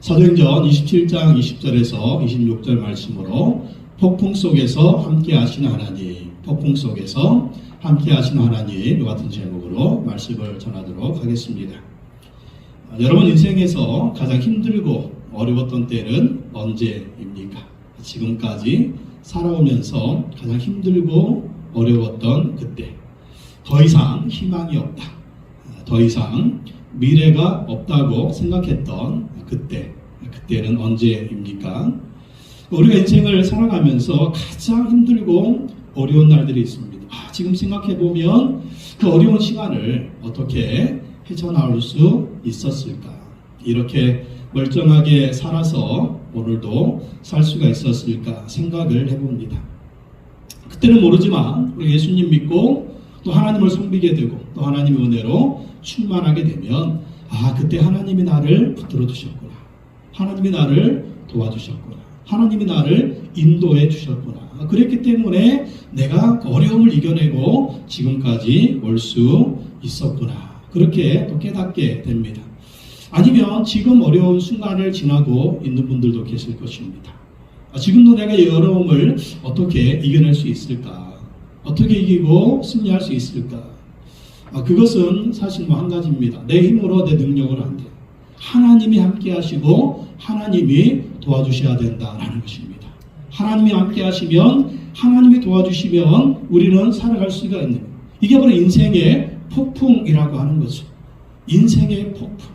사도행전 27장 20절에서 26절 말씀으로 폭풍 속에서 함께 하시는 하나님, 폭풍 속에서 함께 하시는 하나님, 이 같은 제목으로 말씀을 전하도록 하겠습니다. 아, 여러분 인생에서 가장 힘들고 어려웠던 때는 언제입니까? 지금까지 살아오면서 가장 힘들고 어려웠던 그때. 더 이상 희망이 없다. 아, 더 이상 미래가 없다고 생각했던 그때. 그때는 언제입니까? 우리가 인생을 살아가면서 가장 힘들고 어려운 날들이 있습니다. 아, 지금 생각해보면 그 어려운 시간을 어떻게 헤쳐나올 수 있었을까? 이렇게 멀쩡하게 살아서 오늘도 살 수가 있었을까 생각을 해봅니다. 그때는 모르지만 우리 예수님 믿고 또 하나님을 섬기게 되고 또 하나님의 은혜로 충만하게 되면 아 그때 하나님이 나를 붙들어 주셨구나. 하나님이 나를 도와주셨구나. 하나님이 나를 인도해 주셨구나. 그랬기 때문에 내가 그 어려움을 이겨내고 지금까지 올 수 있었구나. 그렇게 또 깨닫게 됩니다. 아니면 지금 어려운 순간을 지나고 있는 분들도 계실 것입니다. 아, 지금도 내가 이 어려움을 어떻게 이겨낼 수 있을까? 어떻게 이기고 승리할 수 있을까? 아, 그것은 사실 뭐 한 가지입니다. 내 힘으로 내 능력으로 안 돼. 하나님이 함께 하시고 하나님이 도와주셔야 된다라는 것입니다. 하나님이 함께 하시면 하나님이 도와주시면 우리는 살아갈 수가 있는 거예요. 이게 바로 인생의 폭풍이라고 하는 거죠. 인생의 폭풍.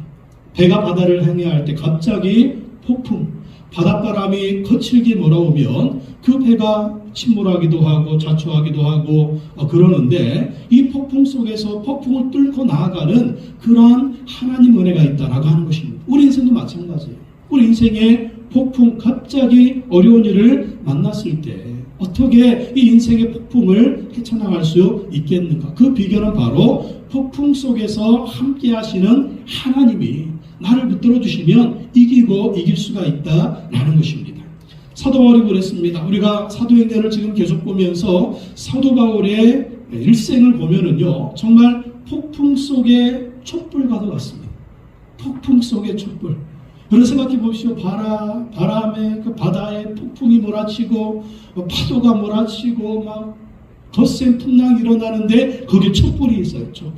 배가 바다를 향해할 때 갑자기 폭풍, 바닷바람이 거칠게 몰아오면 그 배가 침몰하기도 하고 자초하기도 하고 어, 그러는데 이 폭풍 속에서 폭풍을 뚫고 나아가는 그러한 하나님 은혜가 있다라고 하는 것입니다. 우리 인생도 마찬가지예요. 우리 인생의 폭풍, 갑자기 어려운 일을 만났을 때 어떻게 이 인생의 폭풍을 헤쳐나갈 수 있겠는가? 그 비결은 바로 폭풍 속에서 함께 하시는 하나님이 나를 붙들어 주시면 이기고 이길 수가 있다라는 것입니다. 사도 바울이 그랬습니다. 우리가 사도행전을 지금 계속 보면서 사도 바울의 일생을 보면은요, 정말 폭풍 속의 촛불과도 같습니다. 폭풍 속의 촛불. 여러분 생각해 보십시오. 바람, 바람에 그 바다에 폭풍이 몰아치고 어, 파도가 몰아치고 막 덧센 풍랑이 일어나는데 거기에 촛불이 있어요. 촛불.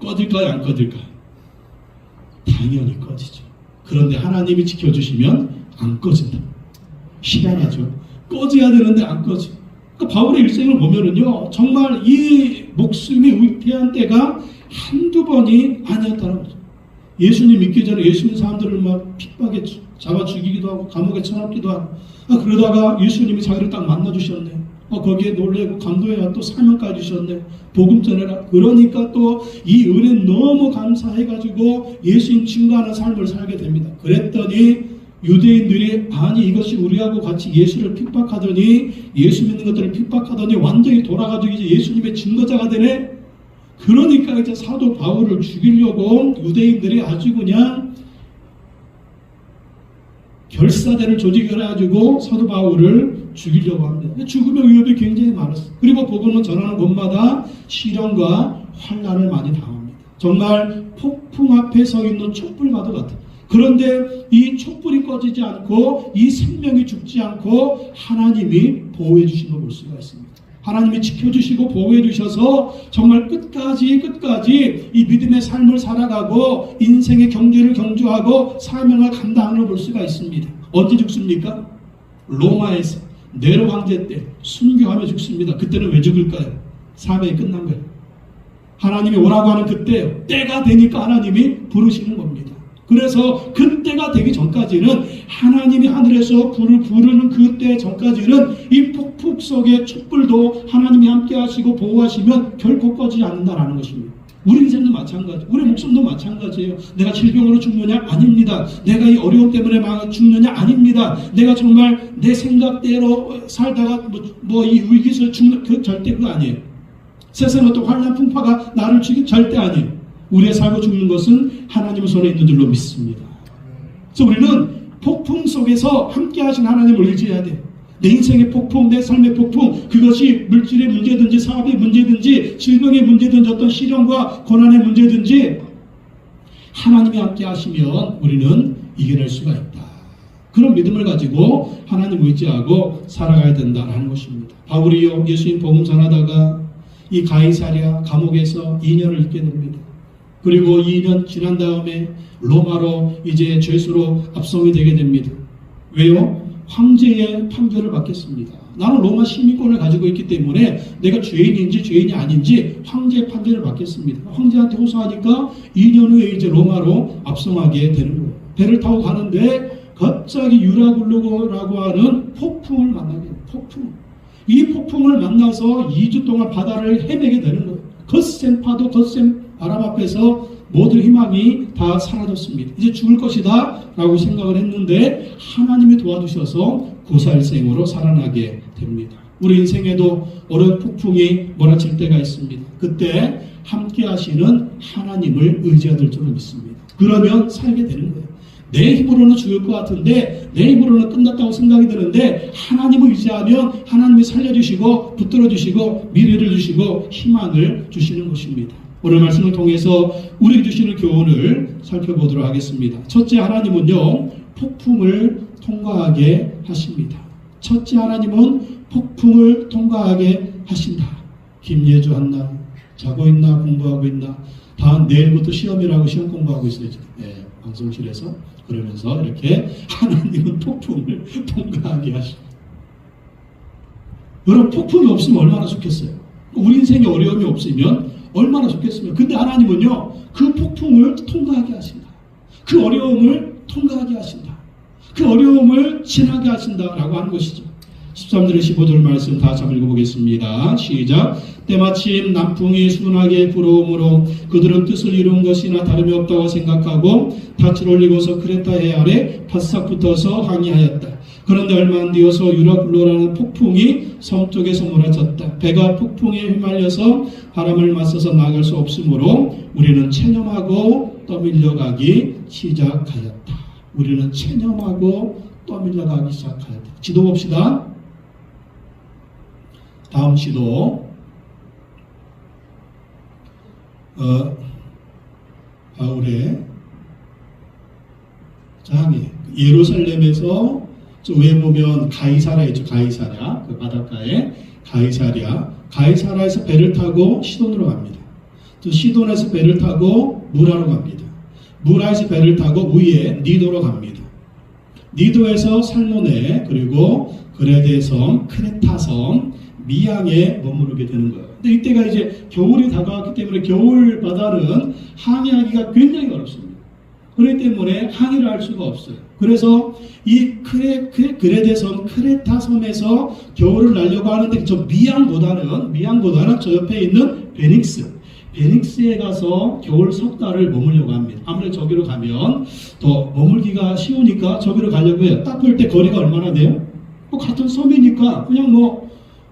꺼질까요? 안 꺼질까요? 당연히 꺼지죠. 그런데 하나님이 지켜주시면 안 꺼진다. 희한하죠. 꺼져야 되는데 안 꺼져. 그러니까 바울의 일생을 보면은요, 정말 이 목숨이 위태한 때가 한두 번이 아니었다는 거죠. 예수님 믿기 전에 예수님 사람들을 막 핍박에 잡아 죽이기도 하고 감옥에 쳐넣기도 하고 아, 그러다가 예수님이 자기를 딱 만나 주셨네. 어, 거기에 놀래고 감동해가 또 사명까지 주셨네. 복음 전해라. 그러니까 또 이 은혜 너무 감사해가지고 예수님 증거하는 삶을 살게 됩니다. 그랬더니 유대인들이 아니 이것이 우리하고 같이 예수를 핍박하더니 예수 믿는 것들을 핍박하더니 완전히 돌아가지고 이제 예수님의 증거자가 되네. 그러니까 이제 사도 바울을 죽이려고 유대인들이 아주 그냥 결사대를 조직해가지고 사도 바울을 죽이려고 합니다. 죽음의 위협이 굉장히 많았어요. 그리고 복음을 전하는 곳마다 시련과 환란을 많이 당합니다. 정말 폭풍 앞에 서 있는 촛불과도 같아요. 그런데 이 촛불이 꺼지지 않고 이 생명이 죽지 않고 하나님이 보호해 주신 걸볼 수가 있습니다. 하나님이 지켜주시고 보호해 주셔서 정말 끝까지 끝까지 이 믿음의 삶을 살아가고 인생의 경제를 경주하고 사명을 감당하는 걸 볼 수가 있습니다. 언제 죽습니까? 로마에서 네로 황제 때 순교하며 죽습니다. 그때는 왜 죽을까요? 사명이 끝난 거예요. 하나님이 오라고 하는 그때요. 때가 되니까 하나님이 부르시는 겁니다. 그래서 그때가 되기 전까지는 하나님이 하늘에서 불을 부르는 그때 전까지는 이 폭풍 속의 촛불도 하나님이 함께 하시고 보호하시면 결코 꺼지지 않는다라는 것입니다. 우리 인생도 마찬가지, 우리 목숨도 마찬가지예요. 내가 질병으로 죽느냐? 아닙니다. 내가 이 어려움 때문에 막 죽느냐? 아닙니다. 내가 정말 내 생각대로 살다가 뭐이 위기에서 죽는 그 절대 그거 아니에요. 세상에 어떤 환란 풍파가 나를 죽인 절대 아니에요. 우리의 살고 죽는 것은 하나님의 손에 있는 줄로 믿습니다. 그래서 우리는 폭풍 속에서 함께 하신 하나님을 의지해야 돼. 내 인생의 폭풍, 내 삶의 폭풍, 그것이 물질의 문제든지 사업의 문제든지 질병의 문제든지 어떤 시련과 고난의 문제든지 하나님이 함께 하시면 우리는 이겨낼 수가 있다. 그런 믿음을 가지고 하나님 의지하고 살아가야 된다는 것입니다. 바울이요 예수님 복음 전하다가 이 가이사랴 감옥에서 2년을 있게 됩니다. 그리고 2년 지난 다음에 로마로 이제 죄수로 압송이 되게 됩니다. 왜요? 황제의 판결을 받겠습니다. 나는 로마 시민권을 가지고 있기 때문에 내가 죄인인지 죄인이 아닌지 황제의 판결을 받겠습니다. 황제한테 호소하니까 2년 후에 이제 로마로 압송하게 되는 거예요. 배를 타고 가는데 갑자기 유라굴루고라고 하는 폭풍을 만나게 돼요. 폭풍. 이 폭풍을 만나서 2주 동안 바다를 헤매게 되는 거예요. 거센 파도, 거센 바람 앞에서 모든 희망이 다 사라졌습니다. 이제 죽을 것이다 라고 생각을 했는데 하나님이 도와주셔서 구살생으로 살아나게 됩니다. 우리 인생에도 어려운 폭풍이 몰아칠 때가 있습니다. 그때 함께 하시는 하나님을 의지해야 될 줄을 믿습니다. 그러면 살게 되는 거예요. 내 힘으로는 죽을 것 같은데 내 힘으로는 끝났다고 생각이 드는데 하나님을 의지하면 하나님이 살려주시고 붙들어주시고 미래를 주시고 희망을 주시는 것입니다. 오늘 말씀을 통해서 우리 주시는 교훈을 살펴보도록 하겠습니다. 첫째 하나님은요 폭풍을 통과하게 하십니다. 첫째 하나님은 폭풍을 통과하게 하신다. 김예주 한나 자고 있나 공부하고 있나 다음 내일부터 시험이라고 시험 공부하고 있어요. 예, 방송실에서 그러면서 이렇게 하나님은 폭풍을 통과하게 하십니다. 여러분 폭풍이 없으면 얼마나 좋겠어요. 우리 인생에 어려움이 없으면 얼마나 좋겠으면. 근데 하나님은요 그 폭풍을 통과하게 하신다. 그 어려움을 통과하게 하신다. 그 어려움을 지나게 하신다라고 하는 것이죠. 13절의 15절 말씀 다시 한번 읽어보겠습니다. 시작. 때마침 남풍이 순하게 불어오므로 그들은 뜻을 이룬 것이나 다름이 없다고 생각하고 닻을 올리고서 크레타 해 아래 바싹 붙어서 항의하였다. 그런데 얼마 안 뒤어서 유라굴로라는 폭풍이 섬 쪽에서 몰아쳤다. 배가 폭풍에 휘말려서 바람을 맞서서 나갈 수 없으므로 우리는 체념하고 떠밀려가기 시작하였다. 우리는 체념하고 떠밀려가기 시작하였다. 지도 봅시다. 다음 시도 어, 바울의 장이 예루살렘에서 저 위에 보면 가이사라 있죠 가이사랴 그 바닷가에 가이사랴 가이사라에서 배를 타고 시돈으로 갑니다. 또 시돈에서 배를 타고 무라로 갑니다. 무라에서 배를 타고 위에 니도로 갑니다. 니도에서 살모네 그리고 그레데 섬 크레타 섬 미양에 머무르게 되는 거예요. 근데 이때가 이제 겨울이 다가왔기 때문에 겨울 바다는 항해하기가 굉장히 어렵습니다. 그렇기 때문에 항해를 할 수가 없어요. 그래서 이 크레, 크레, 그레데섬, 크레타 섬에서 겨울을 날려고 하는데 저 미양보다는, 미양보다는 저 옆에 있는 베닉스, 베닉스에 가서 겨울 석 달을 머물려고 합니다. 아무래도 저기로 가면 더 머물기가 쉬우니까 저기로 가려고 해요. 딱 볼 때 거리가 얼마나 돼요? 뭐 같은 섬이니까 그냥 뭐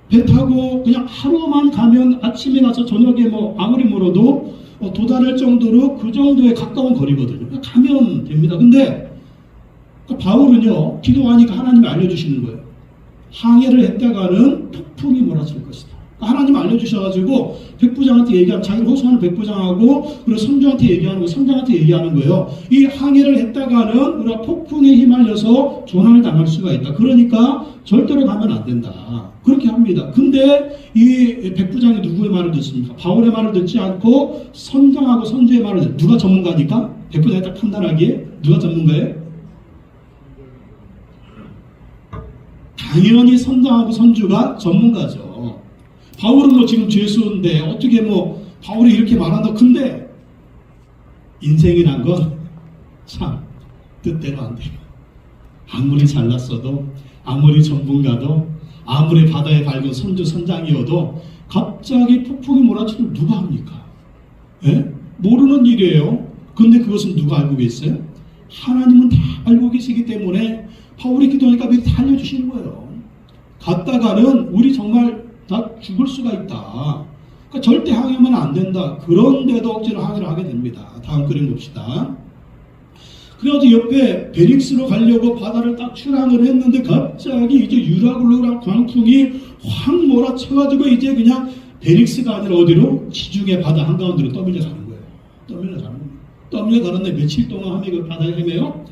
배 타고 그냥 하루만 가면 아침에 가서 저녁에 뭐 아무리 멀어도 어, 도달할 정도로 그 정도에 가까운 거리거든요. 가면 됩니다. 근데 그 바울은요 기도하니까 하나님이 알려주시는 거예요. 항해를 했다가는 폭풍이 몰아칠 것이다. 그러니까 하나님 알려주셔가지고 백부장한테 얘기하면 자기를 호소하는 백부장하고 그리고 선주한테 얘기하는 거 선장한테 얘기하는 거예요. 이 항해를 했다가는 우리가 폭풍에 휘말려서 조난을 당할 수가 있다. 그러니까 절대로 가면 안 된다. 그렇게 합니다. 근데 이 백부장이 누구의 말을 듣습니까? 바울의 말을 듣지 않고 선장하고 선주의 말을 듣. 누가 전문가니까? 백부장이 딱 판단하기에 누가 전문가예요? 당연히 선장하고 선주가 전문가죠. 바울은 뭐 지금 죄수인데 어떻게 뭐 바울이 이렇게 말한다. 근데 인생이란 건 참 뜻대로 안 돼요. 아무리 잘났어도 아무리 전문가도 아무리 바다에 밝은 선주 선장이어도 갑자기 폭풍이 몰아치면 누가 합니까? 예? 모르는 일이에요. 근데 그것은 누가 알고 계세요? 하나님은 다 알고 계시기 때문에 바울이 기도하니까 미리 다 알려주시는 거예요. 갔다가는 우리 정말 다 죽을 수가 있다. 그러니까 절대 항해하면 안 된다. 그런데도 억지로 항해를 하게 됩니다. 다음 그림 봅시다. 그래가지고 옆에 베릭스로 가려고 바다를 딱 출항을 했는데 갑자기 이제 유라굴로랑 광풍이 확 몰아쳐가지고 이제 그냥 베릭스가 아니라 어디로? 지중해 바다 한가운데로 떠밀려 가는 거예요. 떠밀려 가는 거예요. 떠밀려 가는데 며칠 동안 하면 그 바다에 헤매요?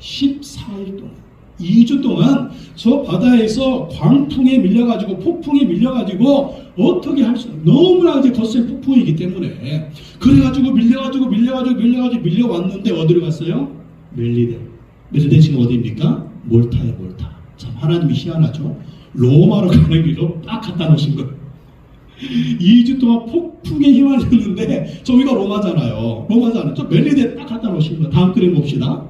14일 동안 2주 동안 저 바다에서 광풍에 밀려가지고 폭풍에 밀려가지고 어떻게 할 수 너무나 이제 거센 폭풍이기 때문에 그래가지고 밀려가지고 밀려가지고 밀려가지고 밀려왔는데 어디로 갔어요? 멜리데 멜리데 지금 어디입니까? 몰타에 몰타. 참 하나님이 희한하죠. 로마로 가는 길로 딱 갖다 놓으신 거예요 2주 동안 폭풍에 휘말렸는데 저기가 로마잖아요. 로마잖아요. 저 멜리데 딱 갖다 놓으신 거예요 다음 그림 봅시다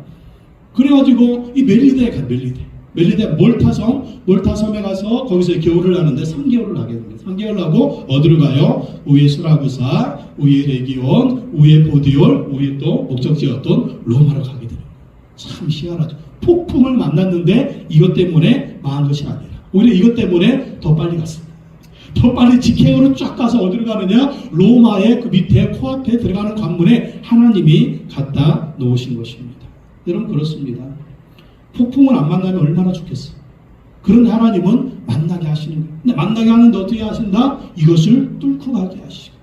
그래가지고 이 멜리데에 가 멜리데 멜리데 몰타섬 몰타섬에 가서 거기서 겨울을 하는데 3개월을 하게 됩니다 3개월 하고 어디로 가요? 우에 수라구사 우에 레기온 우에 보디올 우에 또 목적지였던 로마로 가게 거예요 참 희한하죠 폭풍을 만났는데 이것 때문에 망한 것이 아니라 오히려 이것 때문에 더 빨리 갔습니다 더 빨리 직행으로 쫙 가서 어디로 가느냐? 로마의 그 밑에 코앞에 들어가는 관문에 하나님이 갖다 놓으신 것입니다. 여러분 그렇습니다. 폭풍을 안 만나면 얼마나 좋겠어요. 그런 하나님은 만나게 하시는 거예요. 근데 만나게 하는데 어떻게 하신다? 이것을 뚫고 가게 하시고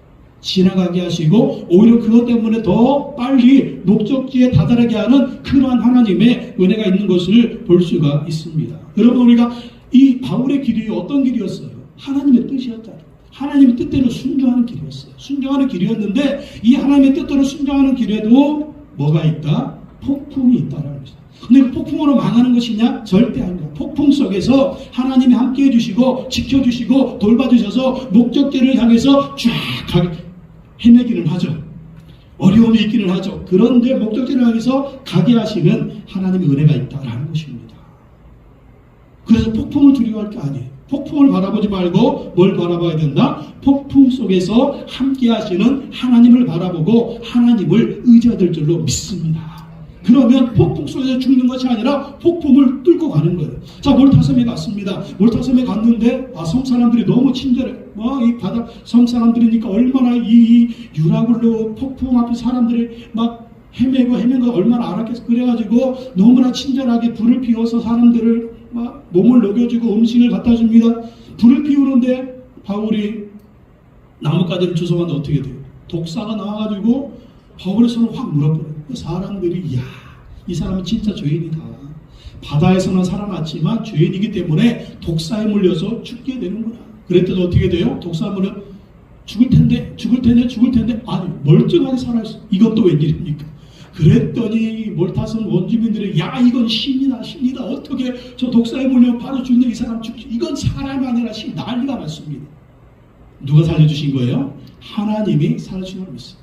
지나가게 하시고 오히려 그것 때문에 더 빨리 목적지에 다다르게 하는 그러한 하나님의 은혜가 있는 것을 볼 수가 있습니다. 여러분 우리가 이 바울의 길이 어떤 길이었어요? 하나님의 뜻이었잖아요. 하나님의 뜻대로 순종하는 길이었어요. 순종하는 길이었는데 이 하나님의 뜻대로 순종하는 길에도 뭐가 있다? 폭풍이 있다라는 것이다. 근데 그 폭풍으로 망하는 것이냐? 절대 아닙니다. 폭풍 속에서 하나님이 함께 해주시고 지켜주시고 돌봐주셔서 목적지를 향해서 쫙 헤매기는 하죠. 어려움이 있기는 하죠. 그런데 목적지를 향해서 가게 하시는 하나님의 은혜가 있다라는 것입니다. 그래서 폭풍을 두려워할 게 아니에요. 폭풍을 바라보지 말고 뭘 바라봐야 된다? 폭풍 속에서 함께 하시는 하나님을 바라보고 하나님을 의지해야 될 줄로 믿습니다. 그러면 폭풍 속에서 죽는 것이 아니라 폭풍을 뚫고 가는 거예요. 자, 몰타섬에 갔습니다. 몰타섬에 갔는데, 아, 섬 사람들이 너무 친절해. 와, 이 바다, 섬 사람들이니까 얼마나 이, 이 유라굴로 폭풍 앞에 사람들이 막 헤매고 거 얼마나 알았겠어. 그래가지고 너무나 친절하게 불을 피워서 사람들을 막 몸을 녹여주고 음식을 갖다 줍니다. 불을 피우는데 바울이 나뭇가지를 주워가는데 어떻게 돼요? 독사가 나와가지고 바울의 손을 확 물어버려요. 사람들이 야, 이 사람은 진짜 죄인이다. 바다에서는 살아났지만 죄인이기 때문에 독사에 물려서 죽게 되는구나. 그랬더니 어떻게 돼요? 독사에 물려 죽을 텐데, 죽을 텐데, 죽을 텐데, 아니, 멀쩡하게 살아있어. 이건 또 웬일입니까? 그랬더니 몰타선 원주민들이 야 이건 신이다 신이다 어떻게 저 독사에 물려 바로 죽는 이 사람 죽지 이건 사람이 아니라 신 난리가 났습니다 누가 살려주신 거예요? 하나님이 살려주신 걸 믿습니다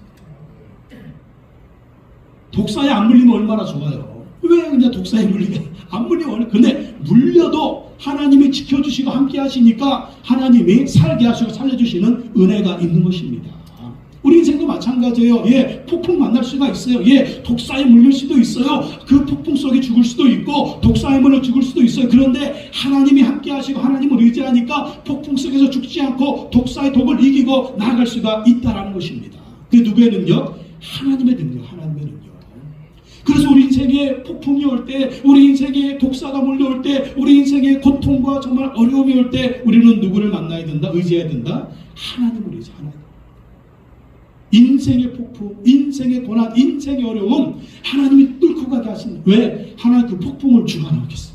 독사에 안 물리면 얼마나 좋아요 왜 그냥 독사에 물리게 안 물리면 근데 물려도 하나님이 지켜주시고 함께 하시니까 하나님이 살게 하시고 살려주시는 은혜가 있는 것입니다 우리 인생도 마찬가지예요. 예, 폭풍 만날 수가 있어요. 예, 독사에 물릴 수도 있어요. 그 폭풍 속에 죽을 수도 있고, 독사에 물려 죽을 수도 있어요. 그런데 하나님이 함께 하시고 하나님을 의지하니까 폭풍 속에서 죽지 않고 독사의 독을 이기고 나아갈 수가 있다라는 것입니다. 그게 누구의 능력? 하나님의 능력, 하나님의 능력. 그래서 우리 인생에 폭풍이 올 때, 우리 인생에 독사가 몰려올 때, 우리 인생에 고통과 정말 어려움이 올 때, 우리는 누구를 만나야 된다? 의지해야 된다? 하나님을 의지, 하나님. 인생의 폭풍, 인생의 고난, 인생의 어려움 하나님이 뚫고 가게 하십니다. 왜? 하나님 그 폭풍을 주관하겠어.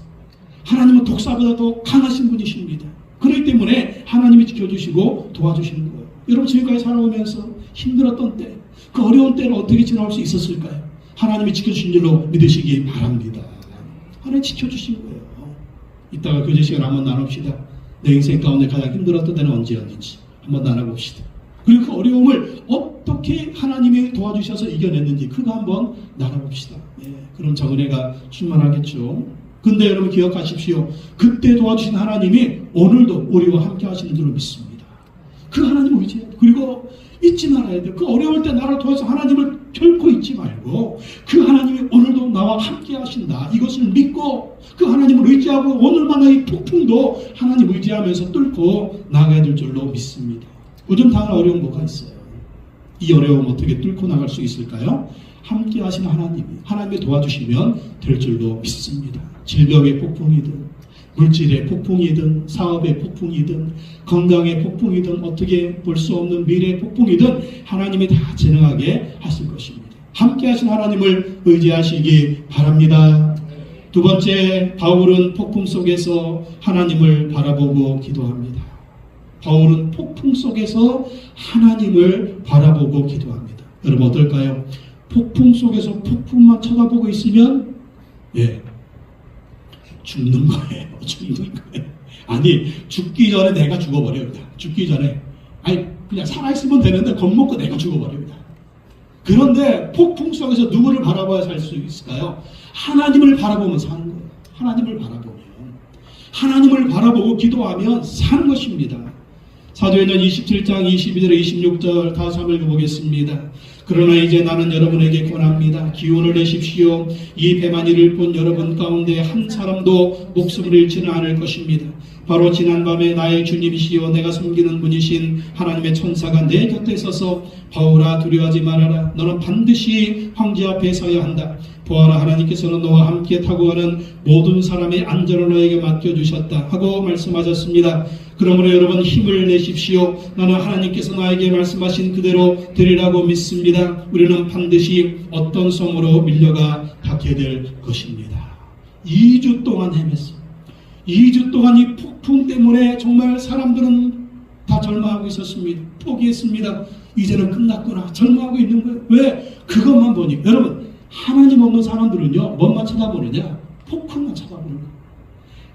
하나님은 독사보다 더 강하신 분이십니다. 그렇기 때문에 하나님이 지켜주시고 도와주시는 거예요. 여러분 지금까지 살아오면서 힘들었던 때, 그 어려운 때를 어떻게 지나올 수 있었을까요? 하나님이 지켜주신 줄로 믿으시기 바랍니다. 하나님 지켜주신 거예요. 이따가 교제 시간 한번 나눕시다. 내 인생 가운데 가장 힘들었던 때는 언제였는지 한번 나눠봅시다. 그리고 그 어려움을 어떻게 하나님이 도와주셔서 이겨냈는지 그거 한번 나눠봅시다. 예, 그럼 저은혜가 충만하겠죠. 근데 여러분 기억하십시오. 그때 도와주신 하나님이 오늘도 우리와 함께 하시는 줄로 믿습니다. 그 하나님 의지해야 돼. 그리고 잊지 말아야 돼. 그 어려울 때 나를 도와서 하나님을 결코 잊지 말고 그 하나님이 오늘도 나와 함께 하신다. 이것을 믿고 그 하나님을 의지하고 오늘만의 이 폭풍도 하나님 의지하면서 뚫고 나가야 될 줄로 믿습니다. 요즘 당할 어려운 뭐가 있어요? 이 어려움 어떻게 뚫고 나갈 수 있을까요? 함께 하시는 하나님이 하나님이 도와주시면 될 줄로 믿습니다. 질병의 폭풍이든 물질의 폭풍이든 사업의 폭풍이든 건강의 폭풍이든 어떻게 볼 수 없는 미래의 폭풍이든 하나님이 다 진행하게 하실 것입니다. 함께 하신 하나님을 의지하시기 바랍니다. 두 번째, 바울은 폭풍 속에서 하나님을 바라보고 기도합니다. 바울은 폭풍 속에서 하나님을 바라보고 기도합니다. 여러분 어떨까요? 폭풍 속에서 폭풍만 쳐다보고 있으면 예 죽는 거예요. 죽는 거예요. 아니 죽기 전에 내가 죽어버립니다. 죽기 전에 아니 그냥 살아 있으면 되는데 겁먹고 내가 죽어버립니다. 그런데 폭풍 속에서 누구를 바라봐야 살 수 있을까요? 하나님을 바라보면 사는 거예요. 하나님을 바라보면 하나님을 바라보고 기도하면 사는 것입니다. 사도행전 27장 22절 26절 다시 한번 읽어보겠습니다. 그러나 이제 나는 여러분에게 권합니다. 기운을 내십시오. 이 배만 이를 본 여러분 가운데 한 사람도 목숨을 잃지는 않을 것입니다. 바로 지난밤에 나의 주님이시여 내가 섬기는 분이신 하나님의 천사가 내 곁에 서서 바울아 두려워하지 말아라. 너는 반드시 황제 앞에 서야 한다. 보아라 하나님께서는 너와 함께 타고 가는 모든 사람의 안전을 너에게 맡겨주셨다 하고 말씀하셨습니다. 그러므로 여러분 힘을 내십시오. 나는 하나님께서 나에게 말씀하신 그대로 되리라고 믿습니다. 우리는 반드시 어떤 성으로 밀려가 닿게 될 것입니다. 2주 동안 헤맸어. 2주 동안 이 폭풍 때문에 정말 사람들은 다 절망하고 있었습니다. 포기했습니다. 이제는 끝났구나. 절망하고 있는 거예요. 왜? 그것만 보니. 여러분, 하나님 없는 사람들은요, 뭔만 쳐다보느냐? 폭풍만 쳐다보는 거예요.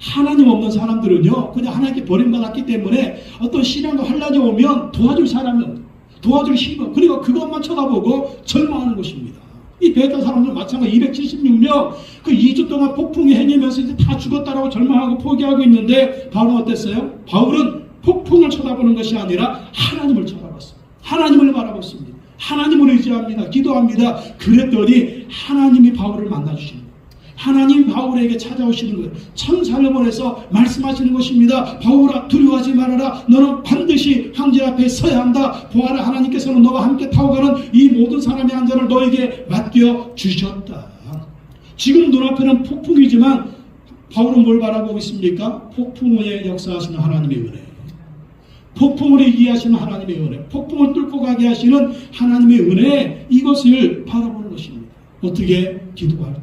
하나님 없는 사람들은요, 그냥 하나님께 버림받았기 때문에 어떤 시련과 환란이 오면 도와줄 사람이 없 도와줄 힘, 없 그리고 그것만 쳐다보고 절망하는 것입니다. 이 베타 사람들 마찬가지 276명 그 2주 동안 폭풍이 행해면서 이제 다 죽었다라고 절망하고 포기하고 있는데 바울은 어땠어요? 바울은 폭풍을 쳐다보는 것이 아니라 하나님을 쳐다봤습니다. 하나님을 바라봤습니다. 하나님을 의지합니다. 기도합니다. 그랬더니 하나님이 바울을 만나주시는 거예요. 하나님 바울에게 찾아오시는 거예요. 천사를 보내서 말씀하시는 것입니다. 바울아 두려워하지 말아라. 너는 반드시 황제 앞에 서야 한다. 보아라 하나님께서는 너와 함께 타고 가는 이 모든 사람의 안전을 너에게 맡겨 주셨다. 지금 눈앞에는 폭풍이지만 바울은 뭘 바라보고 있습니까? 폭풍에 역사하시는 하나님의 은혜. 폭풍을 이기하시는 하나님의 은혜, 폭풍을 뚫고 가게 하시는 하나님의 은혜, 이것을 바라보는 것입니다. 어떻게 기도할 때.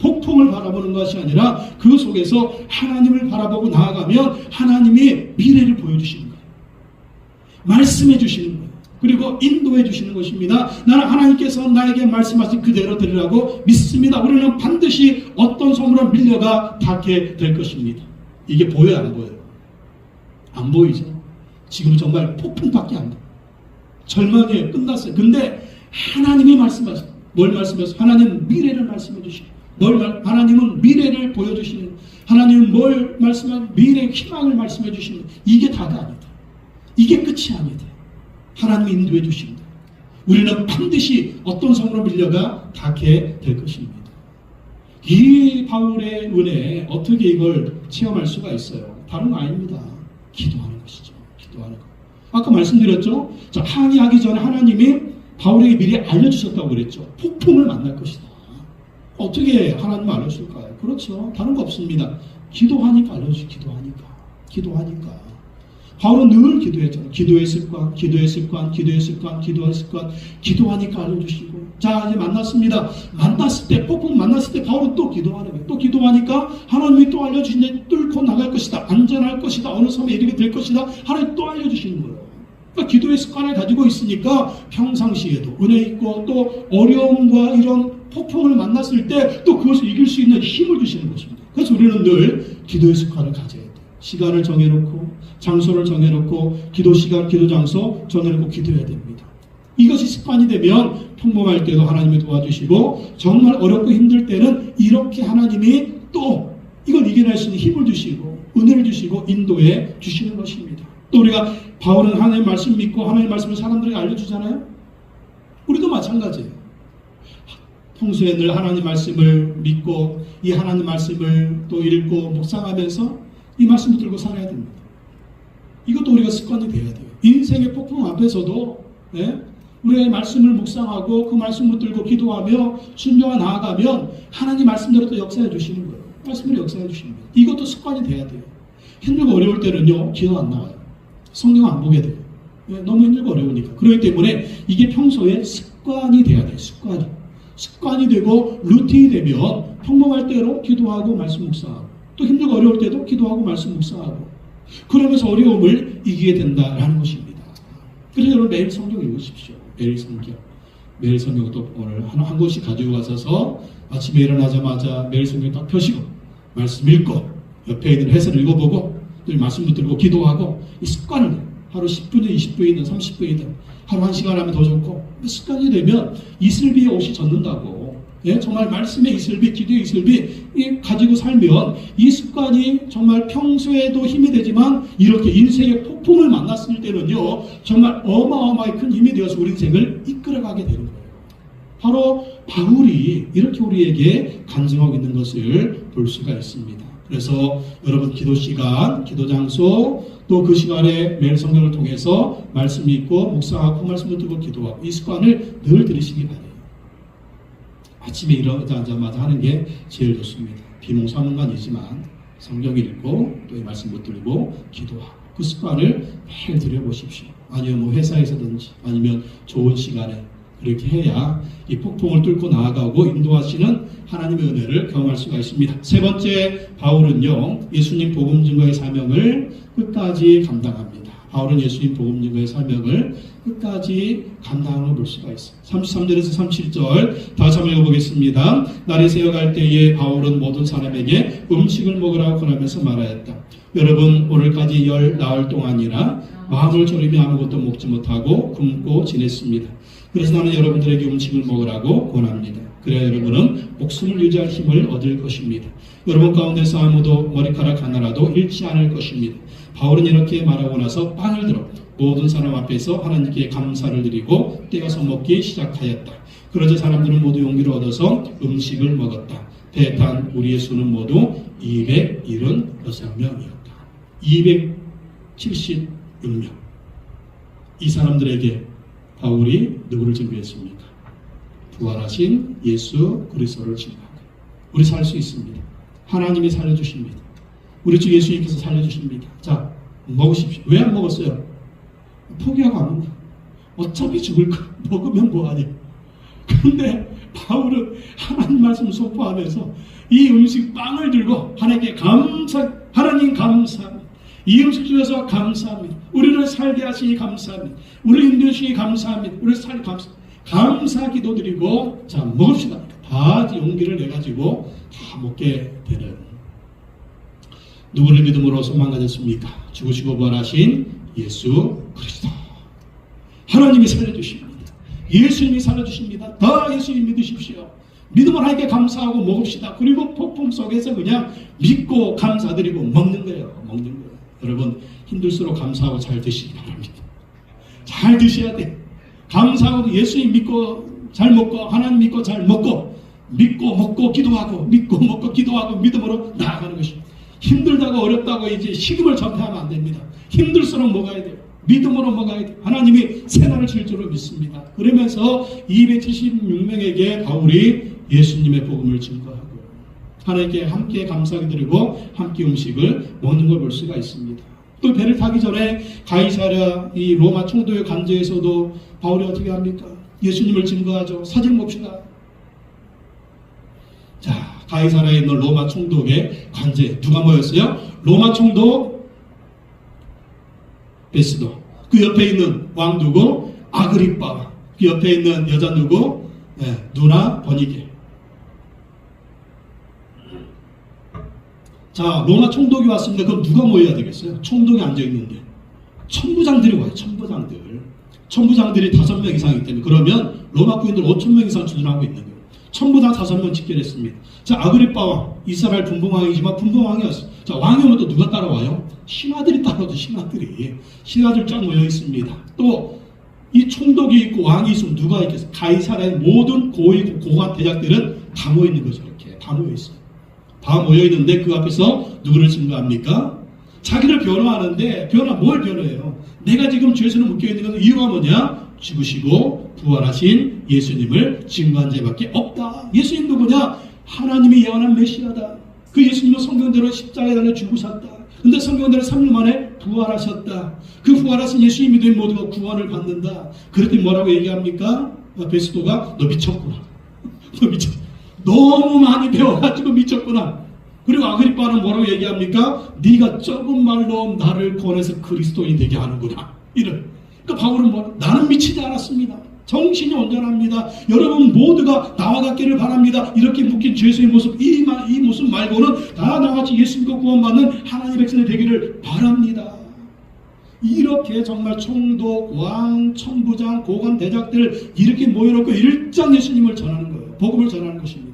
폭풍을 바라보는 것이 아니라 그 속에서 하나님을 바라보고 나아가면 하나님이 미래를 보여주시는 거예요. 말씀해 주시는 거예요. 그리고 인도해 주시는 것입니다. 나는 하나님께서 나에게 말씀하신 그대로 들으라고 믿습니다. 우리는 반드시 어떤 섬으로 밀려가 닿게 될 것입니다. 이게 보여요, 안 보여요? 안 보이죠? 지금 정말 폭풍밖에 안 보여요. 절망에 끝났어요. 근데 하나님이 말씀하신 뭘 말씀하세요? 하나님은 미래를 말씀해 주시고 뭘 말, 하나님은 미래를 보여주시는 하나님은 뭘 말씀한 미래 희망을 말씀해 주시는 이게 다가 아니다. 이게 끝이 아니다. 하나님이 인도해 주십니다. 우리는 반드시 어떤 성으로 밀려가 닿게 될 것입니다. 이 바울의 은혜 어떻게 이걸 체험할 수가 있어요? 다른 거 아닙니다. 기도하는. 기도하는 것. 아까 말씀드렸죠? 자, 항의하기 전에 하나님이 바울에게 미리 알려주셨다고 그랬죠. 폭풍을 만날 것이다. 어떻게 하나님 알려줄까요? 그렇죠. 다른 거 없습니다. 기도하니까 알려주시 기도하니까. 기도하니까. 바울은 늘 기도했잖아요. 기도의 습관, 기도의 습관, 기도의 습관, 기도의 습관, 기도하니까 알려주시고. 자, 이제 만났습니다. 만났을 때, 폭풍 만났을 때 바울은 또 기도하는 거예요. 또 기도하니까 하나님이 또 알려주시는데 뚫고 나갈 것이다. 안전할 것이다. 어느 섬에 이르게 될 것이다. 하나님 또 알려주시는 거예요. 그러니까 기도의 습관을 가지고 있으니까 평상시에도 은혜 있고 또 어려움과 이런 폭풍을 만났을 때 또 그것을 이길 수 있는 힘을 주시는 것입니다. 그래서 우리는 늘 기도의 습관을 가져야 돼요. 시간을 정해놓고 장소를 정해놓고 기도 시간, 기도 장소 정해놓고 기도해야 됩니다. 이것이 습관이 되면 평범할 때도 하나님이 도와주시고 정말 어렵고 힘들 때는 이렇게 하나님이 또 이걸 이겨낼 수 있는 힘을 주시고 은혜를 주시고 인도해 주시는 것입니다. 또 우리가 바울은 하나님 말씀 믿고 하나님 말씀을 사람들에게 알려주잖아요. 우리도 마찬가지예요. 평소에 늘 하나님 말씀을 믿고 이 하나님 말씀을 또 읽고 묵상하면서 이 말씀을 들고 살아야 됩니다. 이것도 우리가 습관이 돼야 돼요. 인생의 폭풍 앞에서도 네? 우리의 말씀을 묵상하고 그 말씀을 들고 기도하며 순종하 나아가면 하나님 말씀대로 또 역사해 주시는 거예요. 말씀대로 역사해 주시는 거예요. 이것도 습관이 돼야 돼요. 힘들고 어려울 때는요, 기도 안 나와요. 성경 안 보게 돼요. 네? 너무 힘들고 어려우니까. 그렇기 때문에 이게 평소에 습관이 돼야 돼요. 습관이. 습관이 되고 루틴이 되면 평범할 때로 기도하고 말씀 묵상하고 또 힘들고 어려울 때도 기도하고 말씀 묵상하고 그러면서 어려움을 이기게 된다라는 것입니다. 그래서 여러분 매일 성경 읽으십시오. 매일 성경. 매일 성경도 오늘 한, 한 권씩 가지고 가셔서 아침에 일어나자마자 매일 성경 딱 펴시고 말씀 읽고 옆에 있는 해설 읽어보고 늘 말씀도 들고 기도하고 이 습관을 하루 10분이든 20분이든 30분이든 하루 1시간 하면 더 좋고 그 습관이 되면 이슬비의 옷이 젖는다고 예, 정말 말씀의 이슬비, 기도의 이슬비 이 가지고 살면 이 습관이 정말 평소에도 힘이 되지만 이렇게 인생의 폭풍을 만났을 때는요 정말 어마어마하게 큰 힘이 되어서 우리 인생을 이끌어가게 되는 거예요. 바로 바울이 이렇게 우리에게 간증하고 있는 것을 볼 수가 있습니다. 그래서 여러분 기도 시간, 기도 장소, 또 그 시간에 매일 성경을 통해서 말씀 읽고 묵상하고 말씀을 듣고 기도하고 이 습관을 늘 들으시기 바래요. 아침에 일어나자마자 하는 게 제일 좋습니다. 비몽사몽 아니지만 성경 읽고 또 이 말씀 붙들고 기도하고 그 습관을 매일 들여보십시오. 아니면 뭐 회사에서든지 아니면 좋은 시간에 그렇게 해야 이 폭풍을 뚫고 나아가고 인도하시는 하나님의 은혜를 경험할 수가 있습니다. 세 번째 바울은요 예수님 복음 증거의 사명을 끝까지 감당합니다. 바울은 예수님 복음 증거의 사명을 끝까지 감당하는 볼 수가 있습니다. 33절에서 37절 다시 한번 읽어보겠습니다. 날이 새어갈 때에 바울은 모든 사람에게 음식을 먹으라고 권하면서 말하였다. 여러분 오늘까지 열 나흘 동안이나 마음을 졸이며 아무것도 먹지 못하고 굶고 지냈습니다. 그래서 나는 여러분들에게 음식을 먹으라고 권합니다. 그래야 여러분은 목숨을 유지할 힘을 얻을 것입니다. 여러분 가운데서 아무도 머리카락 하나라도 잃지 않을 것입니다. 바울은 이렇게 말하고 나서 빵을 들어 모든 사람 앞에서 하나님께 감사를 드리고 떼어서 먹기 시작하였다. 그러자 사람들은 모두 용기를 얻어서 음식을 먹었다. 배탄 우리의 수는 모두 276명이었다. 276명. 이 사람들에게 바울이 누구를 증거했습니까? 부활하신 예수 그리스도를 증거하고 우리 살 수 있습니다. 하나님이 살려주십니다. 우리 주 예수님께서 살려주십니다. 자 먹으십시오. 왜 안 먹었어요? 포기하고 안 먹는다. 어차피 죽을 거 먹으면 뭐하냐. 그런데 바울은 하나님 말씀 선포하면서 이 음식 빵을 들고 하나님께 감사, 하나님 감사합니다. 이 음식 주셔서 감사합니다. 우리를 살게 하시니 감사합니다. 우리를 인도하시니 감사합니다. 우리를 살게 감사. 감사 기도 드리고 자 먹읍시다. 다 용기를 내 가지고 다 먹게 되는 누구를 믿음으로 소망 가졌습니까? 죽으시고 부활하신 예수 그리스도. 하나님이 살려주십니다. 예수님이 살려주십니다. 다 예수님 믿으십시오. 믿음을 하나님께 감사하고 먹읍시다. 그리고 폭풍 속에서 그냥 믿고 감사드리고 먹는 거예요. 먹는 거예요. 여러분 힘들수록 감사하고 잘 드시기 바랍니다. 잘 드셔야 돼. 감사하고 예수님 믿고 잘 먹고 하나님 믿고 잘 먹고 믿고 먹고 기도하고 믿고 먹고 기도하고 믿음으로 나아가는 것입니다. 힘들다고 어렵다고 이제 식음을 전폐하면 안 됩니다. 힘들수록 먹어야 돼요. 믿음으로 먹어야 돼요. 하나님이 새날을 칠 줄을 믿습니다. 그러면서 276명에게 바울이 예수님의 복음을 증거하고 하나님께 함께 감사하게 드리고 함께 음식을 먹는 걸 볼 수가 있습니다. 또 배를 타기 전에 가이사랴 이 로마 총독의 관저에서도 바울이 어떻게 합니까? 예수님을 증거하죠. 사진 봅시다. 자, 가이사랴에 있는 로마 총독의 관저에 누가 모였어요? 로마 총독 베스도. 그 옆에 있는 왕 누구? 아그리빠. 그 옆에 있는 여자 누구? 네, 누나 버니게. 자, 로마 총독이 왔습니다. 그럼 누가 모여야 되겠어요? 총독이 앉아 있는데. 천부장들이 와요, 천부장들. 천부장들이 다섯 명 이상이기 때문에. 그러면 로마 군인들 5천 명 이상 주둔하고 있는 거예요. 천부장 다섯 명 집결했습니다. 자, 아그리빠 왕, 이스라엘 분봉왕이지만 분봉왕이었어. 자, 왕이 오면 또 누가 따라와요? 신하들이 따라오죠, 신하들이. 신하들 쫙 모여 있습니다. 또, 이 총독이 있고 왕이 있으면 누가 있겠어요? 가이사라의 모든 고위, 고관 대작들은 다 모여 있는 거죠, 이렇게. 다 모여 있어요. 다 모여 있는데 그 앞에서 누구를 증거합니까? 자기를 변호하는데 변호 뭘 변호해요? 내가 지금 죄에서는 묶여 있는 건 이유가 뭐냐? 죽으시고 부활하신 예수님을 증거한 자밖에 없다. 예수님 누구냐? 하나님이 예언한 메시아다. 그 예수님은 성경대로 십자가에 달려 죽으셨다. 근데 성경대로 3일 만에 부활하셨다. 그 부활하신 예수님 믿음 모두가 구원을 받는다. 그랬더니 뭐라고 얘기합니까? 베스도가 너 미쳤구나. 너 미쳤. 너무 많이 배워가지고 미쳤구나. 그리고 아그리빠는 뭐라고 얘기합니까? 네가 적은 말로 나를 권해서 그리스도인 되게 하는구나. 이런. 그러니까 바울은 뭐 나는 미치지 않았습니다. 정신이 온전합니다. 여러분 모두가 나와 같기를 바랍니다. 이렇게 묶인 죄수의 모습, 이, 마- 이 모습 말고는 다 나같이 예수 믿고 구원받는 하나님의 백성이 되기를 바랍니다. 이렇게 정말 총독, 왕, 천부장, 고관, 대작들 이렇게 모여놓고 일장 예수님을 전하는 거예요. 복음을 전하는 것입니다.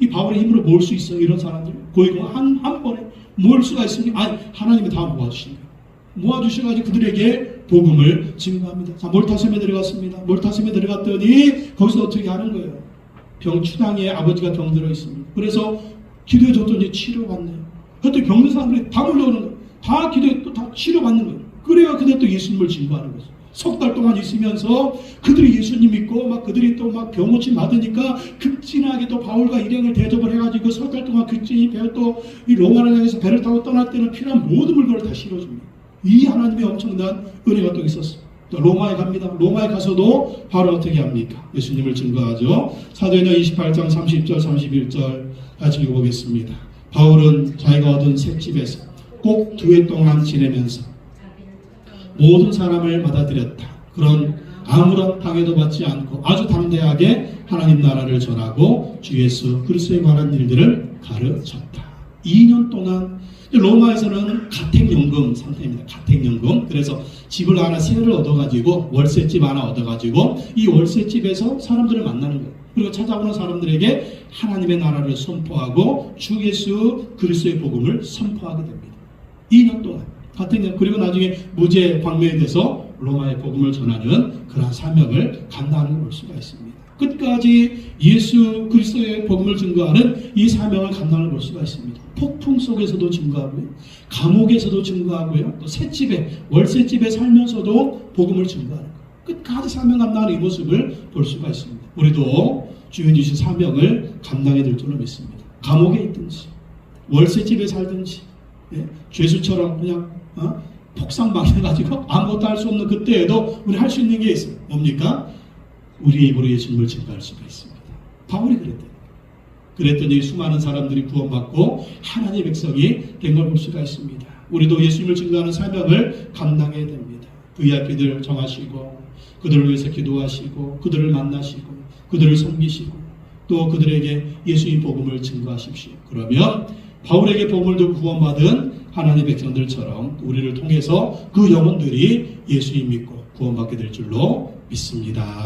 이 바울의 힘으로 모을 수 있어요. 이런 사람들. 고위공 한, 한 번에 모을 수가 있습니까? 아니, 하나님이 다 모아주신 거예요. 모아주셔가지고 그들에게 복음을 증거합니다. 자, 몰타섬에 들어갔습니다. 몰타섬에 들어갔더니 거기서 어떻게 하는 거예요? 병추당에 아버지가 병들어 있습니다. 그래서 기도해 줬더니 치료받네요. 그때 병든 사람들이 다 몰려오는 거예요. 다 기도해 또 다 치료받는 거예요. 그래야 그때 또 예수님을 증거하는 거죠. 석 달 동안 있으면서 그들이 예수님 믿고 막 그들이 또 막 병고침 받으니까 극진하게 또 바울과 일행을 대접을 해가지고 석 달 동안 극진히 배를 또이 로마를 향해서 배를 타고 떠날 때는 필요한 모든 물건을 다 실어줍니다. 이 하나님의 엄청난 은혜가 또 있었어요. 또 로마에 갑니다. 로마에 가서도 바로 어떻게 합니까? 예수님을 증거하죠. 사도행전 28장 30절 31절 같이 읽어보겠습니다. 바울은 자기가 얻은 셋집에서 꼭 두 해 동안 지내면서 모든 사람을 받아들였다. 그런 아무런 방해도 받지 않고 아주 담대하게 하나님 나라를 전하고 주 예수 그리스도에 관한 일들을 가르쳤다. 2년 동안 로마에서는 가택연금 상태입니다. 가택연금. 그래서 집을 하나 세를 얻어가지고 월세집 하나 얻어가지고 이 월세집에서 사람들을 만나는 거예요. 그리고 찾아오는 사람들에게 하나님의 나라를 선포하고 주 예수 그리스도의 복음을 선포하게 됩니다. 2년 동안 년 그리고 나중에 무죄 방면에 돼서 로마의 복음을 전하는 그러한 사명을 감당하는 걸볼 수가 있습니다. 끝까지 예수 그리스도의 복음을 증거하는 이 사명을 감당을 볼 수가 있습니다. 폭풍 속에서도 증거하고요. 감옥에서도 증거하고요. 또 새집에 월세집에 살면서도 복음을 증거하는 것. 끝까지 사명 감당하는 이 모습을 볼 수가 있습니다. 우리도 주인 주신 사명을 감당해 될 줄로 믿습니다. 감옥에 있든지 월세집에 살든지 예, 죄수처럼 그냥 어? 폭삭막해가지고 아무것도 할 수 없는 그때에도 우리 할 수 있는 게 있어요. 뭡니까? 우리의 입으로 예수님을 증거할 수가 있습니다. 바울이 그랬대요. 그랬더니 수많은 사람들이 구원받고 하나님의 백성이 된 걸 볼 수가 있습니다. 우리도 예수님을 증거하는 사명을 감당해야 됩니다. VIP들 정하시고 그들을 위해서 기도하시고 그들을 만나시고 그들을 섬기시고 또 그들에게 예수의 복음을 증거하십시오. 그러면 바울에게 듣고 구원받은 하나님의 백성들처럼 우리를 통해서 그 영혼들이 예수님 믿고 구원받게 될 줄로 믿습니다.